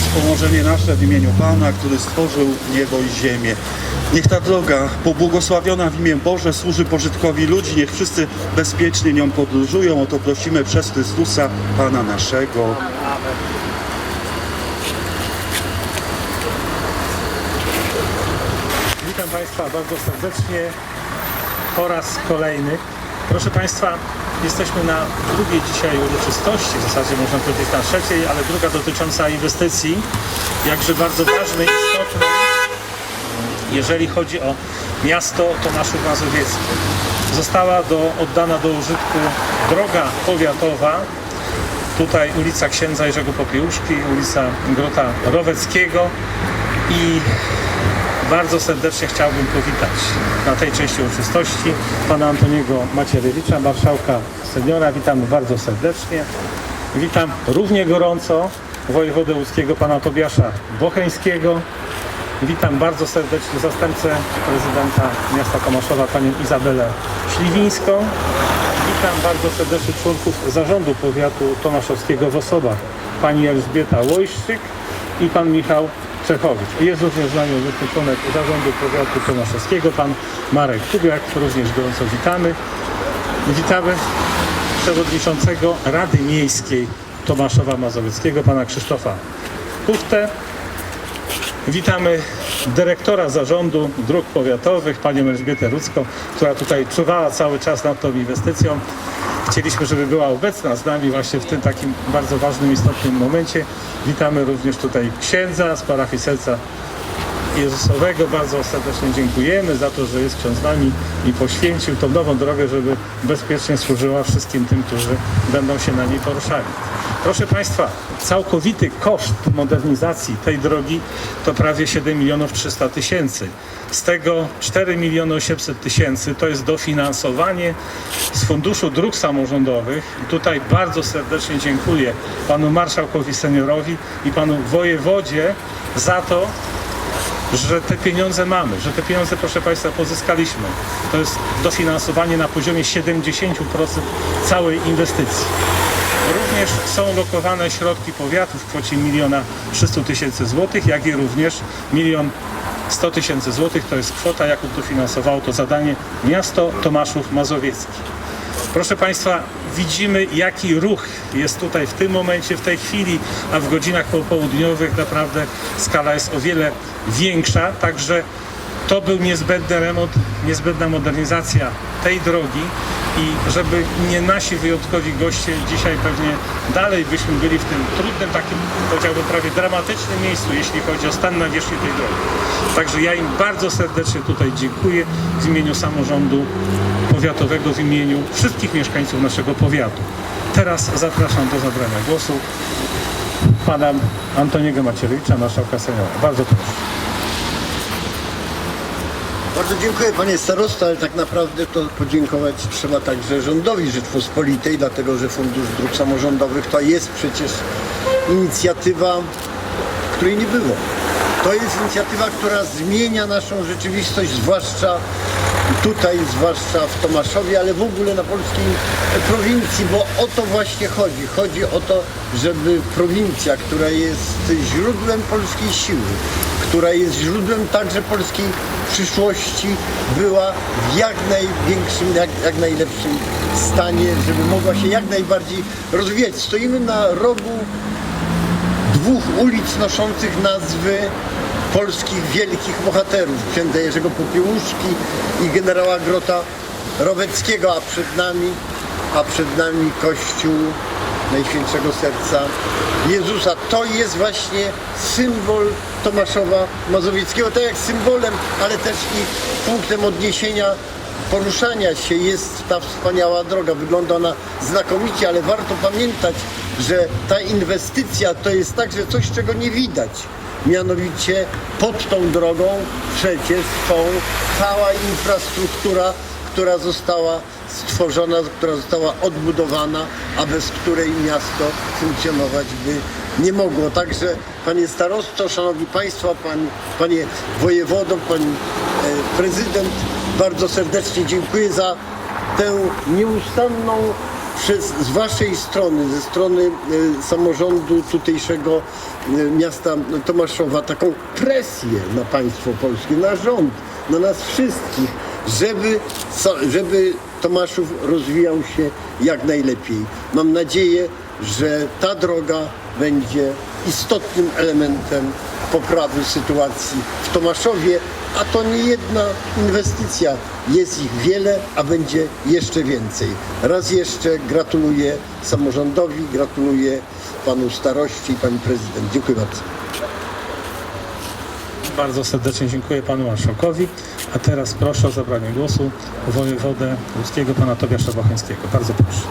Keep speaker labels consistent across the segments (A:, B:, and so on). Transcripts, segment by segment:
A: Wspomożenie nasze w imieniu Pana, który stworzył niebo i ziemię. Niech ta droga, pobłogosławiona w imię Boże, służy pożytkowi ludzi. Niech wszyscy bezpiecznie nią podróżują. O to prosimy przez Chrystusa, Pana naszego.
B: Witam Państwa bardzo serdecznie po raz kolejny. Proszę Państwa, jesteśmy na drugiej dzisiaj uroczystości, w zasadzie można powiedzieć na trzeciej, ale druga dotycząca inwestycji, jakże bardzo ważnej, istotnej, jeżeli chodzi o miasto Tomaszów Mazowiecki. Została do, oddana do użytku droga powiatowa, tutaj ulica Księdza Jerzego Popiełuszki, ulica Grota Roweckiego i bardzo serdecznie chciałbym powitać na tej części uroczystości pana Antoniego Macierewicza, marszałka seniora. Witam bardzo serdecznie. Witam równie gorąco wojewodę łódzkiego pana Tobiasza Bocheńskiego. Witam bardzo serdecznie zastępcę prezydenta miasta Tomaszowa panią Izabelę Śliwińską. Witam bardzo serdecznie członków zarządu powiatu tomaszowskiego w osobach pani Elżbieta Łojszczyk i pan Michał Czechowicz. Jest nami obecny członek zarządu powiatu tomaszowskiego, pan Marek Kubiak, również gorąco witamy. Witamy przewodniczącego Rady Miejskiej Tomaszowa Mazowieckiego, pana Krzysztofa Puchtę. Witamy dyrektora zarządu dróg powiatowych, panią Elżbietę Rudzką, która tutaj czuwała cały czas nad tą inwestycją. Chcieliśmy, żeby była obecna z nami właśnie w tym takim bardzo ważnym, istotnym momencie. Witamy również tutaj księdza z parafii Serca Jezusowego. Bardzo serdecznie dziękujemy za to, że jest ksiądz z nami i poświęcił tą nową drogę, żeby bezpiecznie służyła wszystkim tym, którzy będą się na niej poruszali. Proszę Państwa, całkowity koszt modernizacji tej drogi to prawie 7 milionów 300 tysięcy. Z tego 4 miliony 800 tysięcy to jest dofinansowanie z Funduszu Dróg Samorządowych. I tutaj bardzo serdecznie dziękuję panu marszałkowi seniorowi i panu wojewodzie za to, że te pieniądze mamy, że te pieniądze, proszę Państwa, pozyskaliśmy. To jest dofinansowanie na poziomie 70% całej inwestycji. Również są lokowane środki powiatu w kwocie 1 300 tysięcy złotych, jak i również 1 100 tysięcy złotych. To jest kwota, jaką dofinansowało to zadanie miasto Tomaszów Mazowiecki. Proszę Państwa, widzimy jaki ruch jest tutaj w tym momencie, w tej chwili, a w godzinach popołudniowych naprawdę skala jest o wiele większa, także to był niezbędny remont, niezbędna modernizacja tej drogi i żeby nie nasi wyjątkowi goście dzisiaj pewnie dalej byśmy byli w tym trudnym, takim powiedziałbym prawie dramatycznym miejscu, jeśli chodzi o stan nawierzchni tej drogi. Także ja im bardzo serdecznie tutaj dziękuję w imieniu samorządu powiatowego, w imieniu wszystkich mieszkańców naszego powiatu. Teraz zapraszam do zabrania głosu pana Antoniego Macierewicza, marszałka seniora. Bardzo proszę.
C: Bardzo dziękuję panie starosto, ale tak naprawdę to podziękować trzeba także rządowi Rzeczpospolitej, dlatego że Fundusz Dróg Samorządowych to jest przecież inicjatywa, której nie było. To jest inicjatywa, która zmienia naszą rzeczywistość, zwłaszcza tutaj, zwłaszcza w Tomaszowie, ale w ogóle na polskiej prowincji, bo o to właśnie chodzi. Chodzi o to, żeby prowincja, która jest źródłem polskiej siły, która jest źródłem także polskiej przyszłości, była w jak największym, jak, jak najlepszym stanie, żeby mogła się jak najbardziej rozwijać. Stoimy na rogu dwóch ulic noszących nazwy polskich wielkich bohaterów, księdza Jerzego Popiełuszki i generała Grota Roweckiego, a przed nami, a przed nami kościół Najświętszego Serca Jezusa. To jest właśnie symbol Tomaszowa Mazowieckiego, tak jak symbolem, ale też i punktem odniesienia poruszania się jest ta wspaniała droga. Wygląda ona znakomicie, ale warto pamiętać, że ta inwestycja to jest także coś, czego nie widać. Mianowicie pod tą drogą przecież są cała infrastruktura, która została stworzona, która została odbudowana, a bez której miasto funkcjonować by nie mogło. Także panie starosto, szanowni państwo, pan, panie wojewodo, pan e, prezydent, bardzo serdecznie dziękuję za tę nieustanną przez, z waszej strony, ze strony e, samorządu tutejszego e, miasta Tomaszowa, taką presję na państwo polskie, na rząd, na nas wszystkich, żeby, żeby Tomaszów rozwijał się jak najlepiej. Mam nadzieję, że ta droga będzie istotnym elementem poprawy sytuacji w Tomaszowie, a to nie jedna inwestycja. Jest ich wiele, a będzie jeszcze więcej. Raz jeszcze gratuluję samorządowi, gratuluję panu starości i pani prezydent. Dziękuję bardzo.
B: Bardzo serdecznie dziękuję panu marszałkowi. A teraz proszę o zabranie głosu wojewodę łódzkiego pana Tobiasza Bocheńskiego. Bardzo proszę.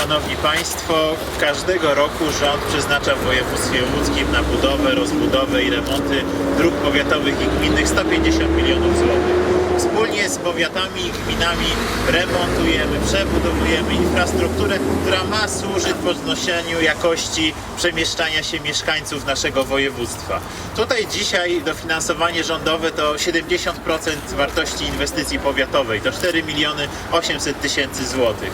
D: Szanowni Państwo, każdego roku rząd przeznacza w województwie łódzkim na budowę, rozbudowę i remonty dróg powiatowych i gminnych 150 milionów złotych. Wspólnie z powiatami i gminami remontujemy, przebudowujemy infrastrukturę, która ma służyć podnoszeniu jakości przemieszczania się mieszkańców naszego województwa. Tutaj dzisiaj dofinansowanie rządowe to 70% wartości inwestycji powiatowej, to 4 miliony 800 tysięcy złotych.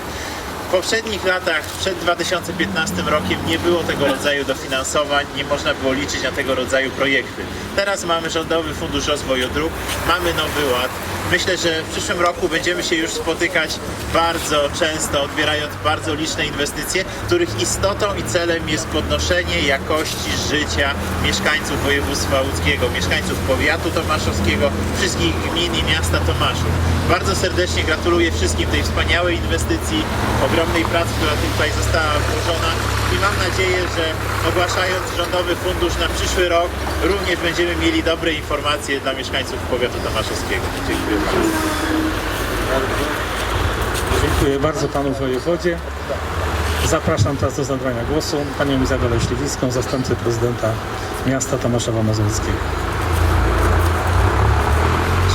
D: W poprzednich latach, przed 2015 rokiem, nie było tego rodzaju dofinansowań, nie można było liczyć na tego rodzaju projekty. Teraz mamy Rządowy Fundusz Rozwoju Dróg, mamy Nowy Ład. Myślę, że w przyszłym roku będziemy się już spotykać bardzo często, odbierając bardzo liczne inwestycje, których istotą i celem jest podnoszenie jakości życia mieszkańców województwa łódzkiego, mieszkańców powiatu tomaszowskiego, wszystkich gmin i miasta Tomaszów. Bardzo serdecznie gratuluję wszystkim tej wspaniałej inwestycji, ogromnej pracy, która tutaj została włożona i mam nadzieję, że ogłaszając Rządowy Fundusz na przyszły rok również będziemy mieli dobre informacje dla mieszkańców powiatu tomaszowskiego. Dziękuję.
B: Dziękuję bardzo panu wojewodzie. Zapraszam teraz do zabrania głosu panią Izabelę Śliwicką, zastępcę prezydenta miasta Tomaszowa Mazowieckiego.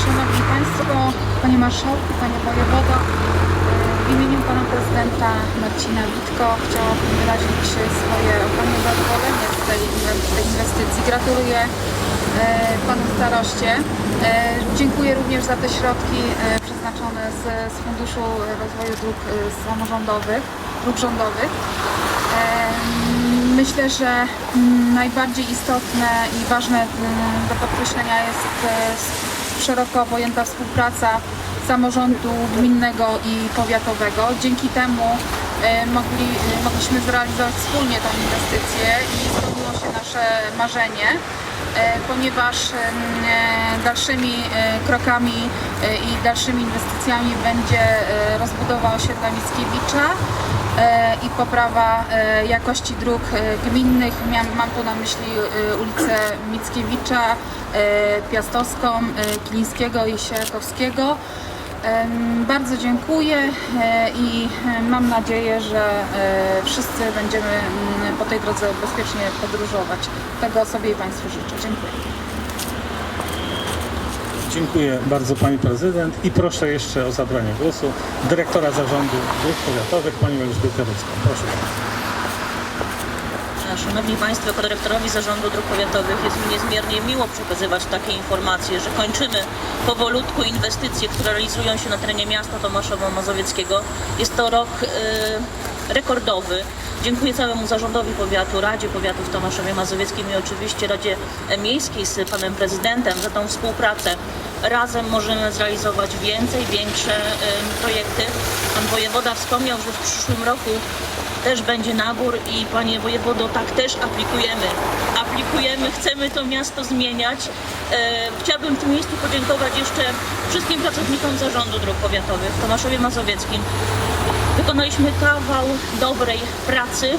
E: Szanowni Państwo, Panie Marszałku, Panie Wojewodo, w imieniu Pana Prezydenta Marcina Witko chciałabym wyrazić swoje ogromne zadowolenie z tej, inwestycji. Gratuluję Panu Staroście. E, Dziękuję również za te środki e, przeznaczone z, z Funduszu Rozwoju Dróg e, Samorządowych, Dróg Rządowych. Myślę, że najbardziej istotne i ważne do podkreślenia jest e, szeroko pojęta współpraca samorządu gminnego i powiatowego. Dzięki temu e, mogli, e, mogliśmy zrealizować wspólnie tę inwestycję i spełniło się nasze marzenie e, ponieważ em, e, dalszymi e, krokami e, i dalszymi inwestycjami będzie e, rozbudowa osiedla Mickiewicza e, i poprawa e, jakości dróg e, gminnych. Mam tu na myśli e, ulicę Mickiewicza, e, Piastowską, e, Kilińskiego i Sierakowskiego. Bardzo dziękuję e, i e, mam nadzieję, że e, wszyscy będziemy mm, po tej drodze bezpiecznie podróżować. Tego sobie i Państwu życzę. Dziękuję.
B: Dziękuję bardzo pani prezydent i proszę jeszcze o zabranie głosu dyrektora zarządu dróg powiatowych panią Elżbietę Rudzką. Proszę.
F: Szanowni Państwo, jako dyrektorowi Zarządu Dróg Powiatowych jest mi niezmiernie miło przekazywać takie informacje, że kończymy powolutku inwestycje, które realizują się na terenie miasta Tomaszowa Mazowieckiego. Jest to rok e, rekordowy. Dziękuję całemu zarządowi powiatu, Radzie Powiatu w Tomaszowie Mazowieckim i oczywiście Radzie Miejskiej z panem prezydentem za tą współpracę. Razem możemy zrealizować więcej, większe e, projekty. Pan wojewoda wspomniał, że w przyszłym roku też będzie nabór i panie wojewodo, tak też aplikujemy. Aplikujemy, chcemy to miasto zmieniać. E, chciałabym w tym miejscu podziękować jeszcze wszystkim pracownikom Zarządu Dróg Powiatowych w Tomaszowie Mazowieckim. Wykonaliśmy kawał dobrej pracy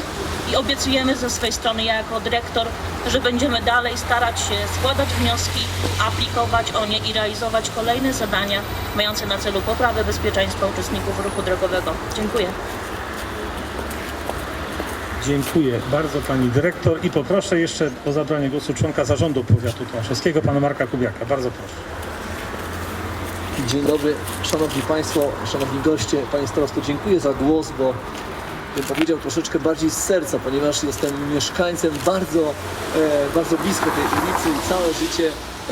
F: i obiecujemy ze swojej strony, ja jako dyrektor, że będziemy dalej starać się składać wnioski, aplikować o nie i realizować kolejne zadania mające na celu poprawę bezpieczeństwa uczestników ruchu drogowego. Dziękuję.
B: Dziękuję bardzo pani dyrektor i poproszę jeszcze o zabranie głosu członka zarządu powiatu tomaszowskiego pana Marka Kubiaka. Bardzo proszę.
G: Dzień dobry, szanowni państwo, szanowni goście, panie starosto, dziękuję za głos, bo bym powiedział, troszeczkę bardziej z serca, ponieważ jestem mieszkańcem bardzo, e, bardzo blisko tej ulicy i całe życie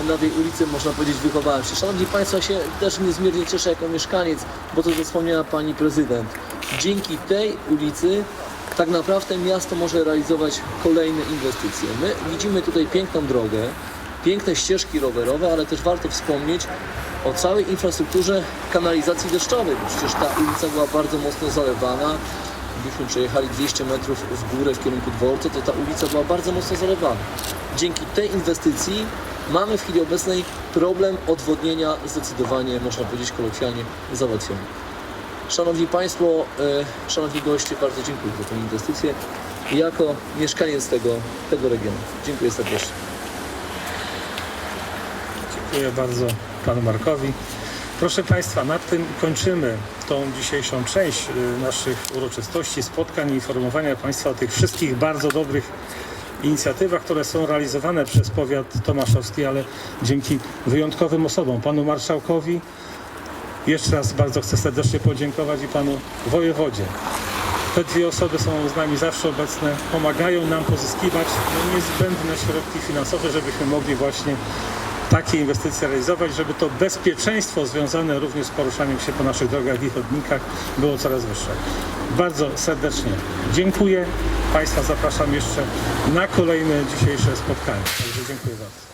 G: na tej ulicy, można powiedzieć, wychowałem się. Szanowni Państwo, ja się też niezmiernie cieszę jako mieszkaniec, bo to, co wspomniała Pani Prezydent. Dzięki tej ulicy tak naprawdę miasto może realizować kolejne inwestycje. My widzimy tutaj piękną drogę, piękne ścieżki rowerowe, ale też warto wspomnieć o całej infrastrukturze kanalizacji deszczowej, przecież ta ulica była bardzo mocno zalewana. Gdybyśmy przejechali 200 metrów w górę w kierunku dworca, to ta ulica była bardzo mocno zalewana. Dzięki tej inwestycji mamy w chwili obecnej problem odwodnienia zdecydowanie, można powiedzieć kolokwialnie, załatwiony. Szanowni Państwo, e, Szanowni goście, bardzo dziękuję za tę inwestycję. Jako mieszkaniec tego, tego regionu. Dziękuję serdecznie.
B: Dziękuję bardzo panu Markowi. Proszę Państwa, na tym kończymy tą dzisiejszą część y, naszych uroczystości, spotkań i informowania Państwa o tych wszystkich bardzo dobrych inicjatywach, które są realizowane przez powiat tomaszowski, ale dzięki wyjątkowym osobom, panu marszałkowi. Jeszcze raz bardzo chcę serdecznie podziękować i panu wojewodzie. Te dwie osoby są z nami zawsze obecne, pomagają nam pozyskiwać no, niezbędne środki finansowe, żebyśmy mogli właśnie takie inwestycje realizować, żeby to bezpieczeństwo związane również z poruszaniem się po naszych drogach i chodnikach było coraz wyższe. Bardzo serdecznie dziękuję. Państwa zapraszam jeszcze na kolejne dzisiejsze spotkanie. Także dziękuję bardzo.